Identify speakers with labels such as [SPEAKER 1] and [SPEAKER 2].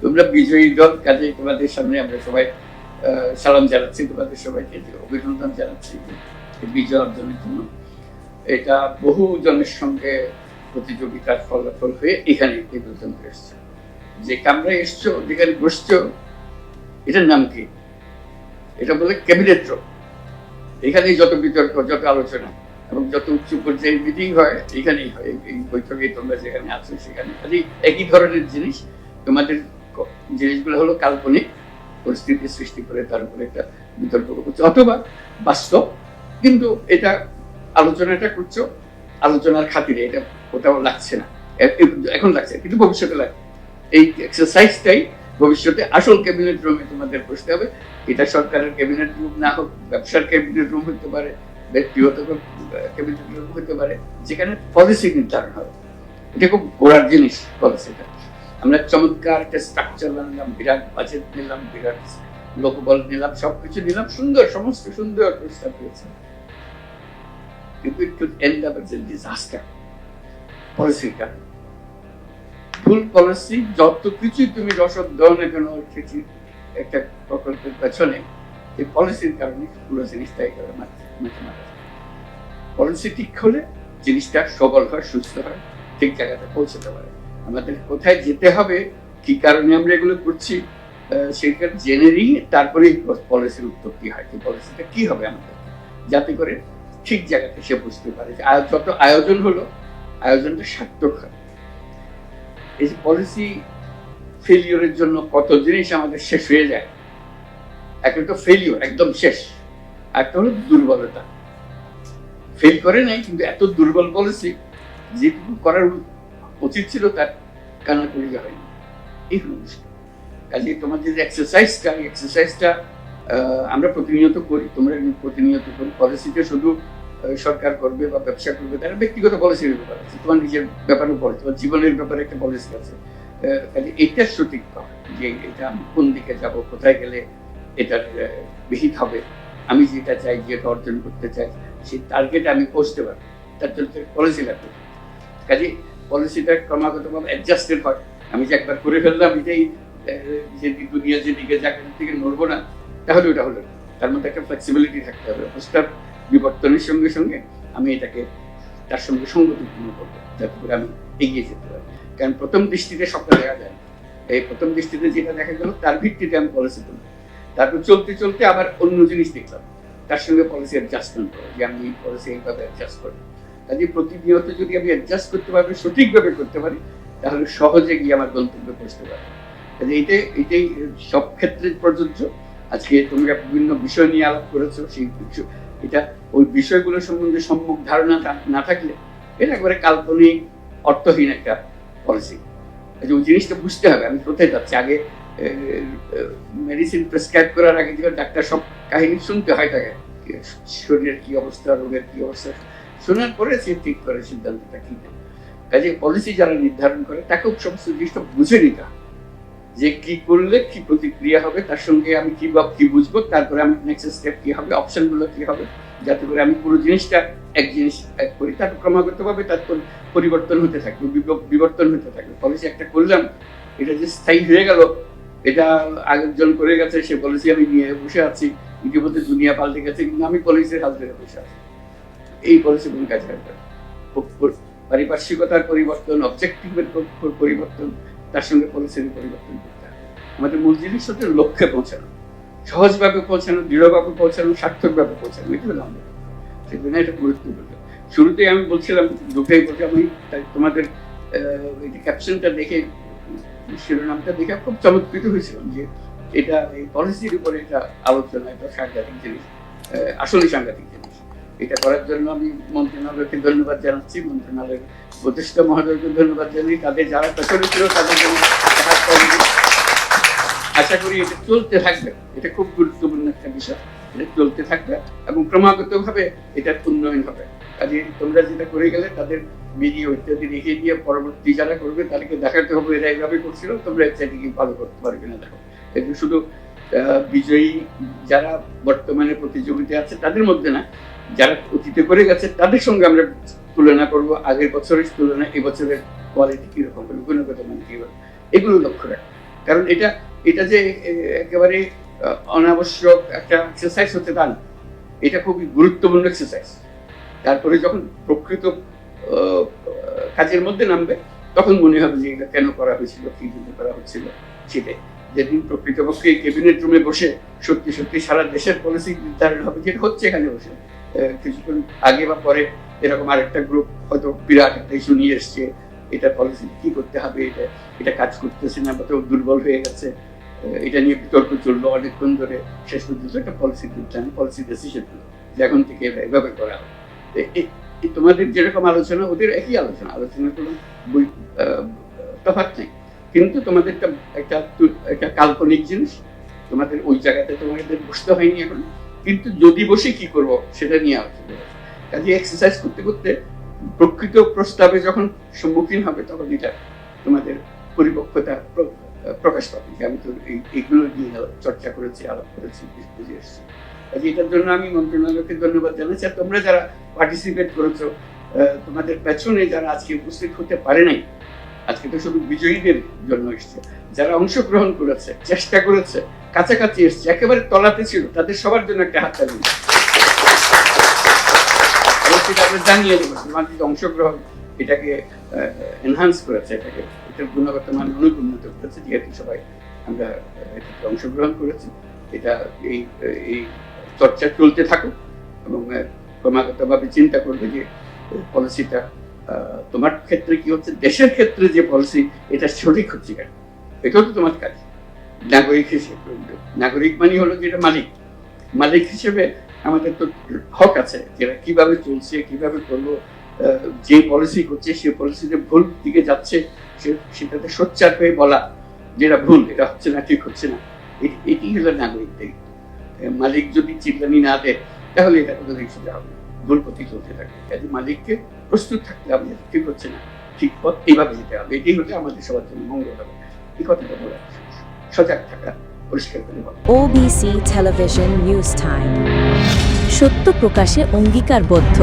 [SPEAKER 1] তোমরা বিজয়ী দল কাজে তোমাদের সামনে আমরা সবাই সালাম জানাচ্ছি, তোমাদের সবাইকে অভিনন্দন জানাচ্ছি বিজয় অর্জনের জন্য। এটা বহু জনের সঙ্গে প্রতিযোগিতার ফলাফল হয়ে এখানে এই পর্যন্ত এসছে। যে কামরা এসছো, যেখানে বসছো, এটার নাম কি? এটা বলে ক্যাবিনেট এখানেই যত বিতর্ক, যত আলোচনা এবং যত উচ্চ পর্যায়ের মিটিং হয়, এখানেই হয়। এই- বৈঠকে তোমরা যেখানে আছো, সেখানে খালি একই ধরনের জিনিস তোমাদের জিনিসগুলো হলো কাল্পনিক পরিস্থিতি সৃষ্টি করে তার উপরে একটা বিতর্ক করছ। অথবা বাস্তব, কিন্তু এটা আলোচনাটা করছ, আলোচনার খাতিরে এটা কোথাও লাগছে না। এখন লাগছে, কিন্তু ভবিষ্যতে লাগবে এই এক্সারসাইজটাই ভবিষ্যতে আসল ক্যাবিনেট রুমে তোমাদের বসতে হবে। এটা সরকারের ক্যাবিনেট রুম না হোক, ব্যবসার ক্যাবিনেট রুম হতে পারে, ব্যক্তিগত ক্যাবিনেট রুম হতে পারে, যেখানে পলিসি নির্ধারণ হবে। এটা খুব গোড়ার জিনিস পলিসিটা আমরা চমৎকার একটা স্ট্রাকচার বানালাম বিরাট বাজেট নিলাম, বিরাট লোকবল নিলাম, সবকিছু নিলাম, সুন্দর, সমস্ত সুন্দর প্রস্তাব হয়েছে কিন্তু এন্ড আপ এজ ডিজাস্টার পলিসির কারণে ভুল পলিসি যত কিছুই তুমি রসদ দাও না কেন একটা প্রকল্পের পেছনে, এই পলিসির কারণে পুরো জিনিসটা একেবারে মাথা পলিসি ঠিক হলে জিনিসটা সবল হয়, সুস্থ হয়, ঠিক জায়গাতে পৌঁছতে পারে। আমাদের কোথায় যেতে হবে, কি কারণে আমরা এগুলো করছি সেটা জেনে নিয়ে তারপরে পলিসির উৎপত্তি হয়। কি পলিসিটা কি হবে আমাদের? যাতে করে ঠিক জায়গাতে সে বুঝতে পারে যে যত আয়োজন হলো, আয়োজনটা সার্থক হয় এই যে পলিসি ফেলিওরের জন্য কত জিনিস আমাদের শেষ হয়ে যায়। একটা তো ফেলিওর একদম শেষ। একটা হলো দুর্বলতা। ফেল করে নাই, কিন্তু এত দুর্বল পলিসি যেটুকু করার উচিত ছিল তার কান্না করি হয়নি এই হলো বিষয়। কাজে তোমার যে এক্সারসাইজটা এক্সারসাইজটা আমরা প্রতিনিয়ত করি, তোমরা প্রতিনিয়ত করি পলিসিতে শুধু সরকার করবে বা ব্যবসা করবে তারা ব্যক্তিগত পলিসির ব্যাপার আছে। তোমার নিজের ব্যাপারে পলিসি তোমার জীবনের ব্যাপারে একটা পলিসি আছে। কাজে এইটা সঠিক যে এটা আমি কোন দিকে যাব, কোথায় গেলে এটার বিহিত হবে? আমি যেটা চাই, যেটা অর্জন করতে চাই, সেই টার্গেট আমি পৌঁছতে পারব। তার জন্য পলিসি লাগবে কাজে পলিসিটা ক্রমাগতভাবে অ্যাডজাস্টেড হয়। আমি যে একবার করে ফেললাম এটাই যে দুনিয়া যেদিকে যাকে থেকে নড়বো না, তাহলে ওটা হলো তার মধ্যে একটা ফ্লেক্সিবিলিটি থাকতে হবে। অবস্থার বিবর্তনের সঙ্গে সঙ্গে আমি এটাকে তার সঙ্গে সঙ্গতিপূর্ণ করব, যাতে করে আমি এগিয়ে যেতে পারি। কারণ প্রথম দৃষ্টিতে সবটা দেখা যায় এই প্রথম দৃষ্টিতে যেটা দেখা গেল, তার ভিত্তিতে আমি পলিসি করলাম তারপর চলতে চলতে আবার অন্য জিনিস দেখলাম। তার সঙ্গে পলিসি অ্যাডজাস্টমেন্ট করো যে আমি এই পলিসি এইভাবে অ্যাডজাস্ট করব। কাজে প্রতিনিয়ত যদি আমি অ্যাডজাস্ট করতে পারি সঠিকভাবে করতে পারি, তাহলে সহজে গিয়ে আমার গন্তব্যে পৌঁছতে পারব। কাজে এইটাই এইটাই সব ক্ষেত্রে প্রযোজ্য। আজকে তোমরা বিভিন্ন বিষয় নিয়ে আলাপ করেছ, সেই এটা ওই বিষয়গুলো সম্বন্ধে সম্মুখ ধারণা না থাকলে এটা একবারে কাল্পনিক, অর্থহীন একটা পলিসি ওই জিনিসটা বুঝতে হবে, আমি কোথায় যাচ্ছি? আগে মেডিসিন প্রেসক্রাইব করার আগে যে ডাক্তার সব কাহিনী শুনতে হয় তাকে। শরীরের কি অবস্থা, রোগের কি অবস্থা শোনার পরে সে ঠিক করে সিদ্ধান্তটা কি কাজে পলিসি যারা নির্ধারণ করে তাকেও সমস্ত জিনিসটা বুঝে নিতে যে কি করলে কি প্রতিক্রিয়া হবে, তার সঙ্গে আমি কি বা কি বুঝব, তারপরে আমি নেক্সট স্টেপ কি হবে অপশনগুলো কি হবে, যাতে করে আমি পুরো জিনিসটা এক জিনিস এক করি। তারপর ক্রমাগত ভাবে তার পরিবর্তন হতে থাকবে বিবর্তন হতে থাকবে। পলিসি একটা করলাম, এটা যে স্থায়ী হয়ে গেল, এটা আরেকজন করে গেছে, সে পলিসি আমি নিয়ে বসে আছি, ইতিমধ্যে দুনিয়া পাল্টে গেছে, কিন্তু আমি পলিসির হাল ধরে বসে আছি। এই পলিসি কোনো কাজে লাগবে পারিপার্শ্বিকতার পরিবর্তন অবজেক্টিভের পরিবর্তন, তার সঙ্গে পলিসির পরিবর্তন করতে হবে। আমাদের মূল জিনিস হচ্ছে লক্ষ্যে পৌঁছানো। সহজভাবে পৌঁছানো, দৃঢ়ভাবে পৌঁছানো, সার্থকভাবে পৌঁছানো, এটা হলো আমাদের সেই জন্য এটা গুরুত্বপূর্ণ। শুরুতেই আমি বলছিলাম, দুটোই বলছি, আমি তোমাদের এই ক্যাপশনটা দেখে, শিরোনামটা দেখে খুব চমৎকৃত হয়েছিলাম যে এটা, এই পলিসির উপরে এটা আলোচনা, এটা সাংঘাতিক জিনিস আসলে সাংঘাতিক জিনিস। এটা করার জন্য আমি মন্ত্রণালয়কে ধন্যবাদ জানাচ্ছি, মন্ত্রণালয়ের প্রতিষ্ঠা মহোদয়কে ধন্যবাদ জানাই তাদের যারা পেছনে ছিল তাদের জন্য। আশা করি এটা চলতে থাকবে। এটা খুব গুরুত্বপূর্ণ একটা বিষয়। এটা চলতে থাকবে এবং ক্রমাগত ভাবে এটার উন্নয়ন হবে। কাজে তোমরা যেটা করে গেলে তাদের ভিডিও ইত্যাদি রেখে দিয়ে পরবর্তী যারা করবে তাদেরকে দেখাতে হবে এরা এইভাবে করছিল, তোমরা সেটিকে ভালো করতে পারবে না দেখো। এটা শুধু বিজয়ী যারা বর্তমানে প্রতিযোগিতা আছে তাদের মধ্যে না যারা অতীতে করে গেছে, তাদের সঙ্গে আমরা তুলনা করব, আগের বছরের তুলনায় এবছরের কোয়ালিটি কীরকম হবে, গুণগত মান কি হবে, এগুলো লক্ষ্য রাখ কারণ এটা এটা যে একেবারে অনাবশ্যক একটা এক্সারসাইজ হতে তা না। এটা খুবই গুরুত্বপূর্ণ এক্সারসাইজ তারপরে যখন প্রকৃত কাজের মধ্যে নামবে, তখন মনে হবে যে এটা কেন করা হয়েছিল, কি জন্য করা হচ্ছিল, সেটাই। যেদিন প্রকৃতপক্ষে ক্যাবিনেট রুমে বসে সত্যি সত্যি সারা দেশের পলিসি নির্ধারণ হবে, যেটা হচ্ছে এখানে বসে। কিছুক্ষণ আগে বা পরে এরকম আরেকটা গ্রুপ হয়তো বিরাট একটা ইস্যু নিয়ে এসছে। এটা পলিসি কি করতে হবে? এটা এটা কাজ করতেছে না বা দুর্বল হয়ে গেছে। এটা নিয়ে বিতর্ক চলল অনেকক্ষণ ধরে। শেষ পর্যন্ত একটা পলিসি নির্ধারণ পলিসি ডিসিশন যে এখন থেকে এভাবে করা তোমাদের যেরকম আলোচনা, ওদের একই আলোচনা। আলোচনার কোনো বই তফাৎ নেই। কিন্তু তোমাদের একটা একটা কাল্পনিক জিনিস। তোমাদের ওই জায়গাতে তোমাদের বসতে হয়নি এখন। কিন্তু যদি বসে কি করব সেটা নিয়ে আলোচনা কাজে এক্সারসাইজ করতে করতে প্রকৃত প্রস্তাবে যখন সম্মুখীন হবে, তখন এটা তোমাদের পরিপক্কতা প্রকাশ পাবে যে আমি তো এইগুলো নিয়ে চর্চা করেছি, আলাপ করেছি, বুঝে এসেছি। কাজে এটার জন্য আমি মন্ত্রণালয়কে ধন্যবাদ জানাচ্ছি। আর তোমরা যারা পার্টিসিপেট করেছ তোমাদের পেছনে যারা আজকে উপস্থিত হতে পারে নাই, আজকে তো শুধু বিজয়ীদের জন্য এসছে। যারা অংশগ্রহণ করেছে, চেষ্টা করেছে কাছাকাছি এসছে, একেবারে তলাতে ছিল, তাদের সবার জন্য একটা হাত সেটা জানিয়ে দেবো অংশগ্রহণ, এটাকে এনহান্স করেছে, এটাকে এটার গুণগত মান অনেক উন্নত করেছে, যেহেতু সবাই আমরা অংশগ্রহণ করেছি। এটা, এই এই চর্চা চলতে থাকুক এবং ক্রমাগতভাবে চিন্তা করবে যে পলিসিটা তোমার ক্ষেত্রে কি হচ্ছে, দেশের ক্ষেত্রে যে পলিসি এটা সঠিক হচ্ছে কেন, এটাও তো তোমার কাজ। নাগরিক হিসেবে, নাগরিক মানে হলো যেটা মালিক। মালিক হিসেবে আমাদের তো হক আছে যেটা কীভাবে চলছে, কীভাবে করব যে পলিসি করছে, সে পলিসিতে ভুল দিকে যাচ্ছে সেটাতে সোচ্চার হয়ে বলা যেটা ভুল, এটা হচ্ছে না, ঠিক হচ্ছে না। এটি হলো নাগরিক দায়িত্ব। মালিক যদি চিল্লানি না দেয়, তাহলে এটা কোনো সোজা হবে ভুল পথে চলতে থাকে কাজে মালিককে প্রস্তুত থাকতে হবে, ঠিক হচ্ছে না, ঠিক পথ এইভাবে যেতে হবে। এটাই হলে আমাদের সবার জন্য মঙ্গল হবে। এই কথাটা বলা সজাগ থাকা পরিষ্কার করে
[SPEAKER 2] ওবিসি টেলিভিশন নিউজ টাইম সত্য প্রকাশে অঙ্গীকারবদ্ধ।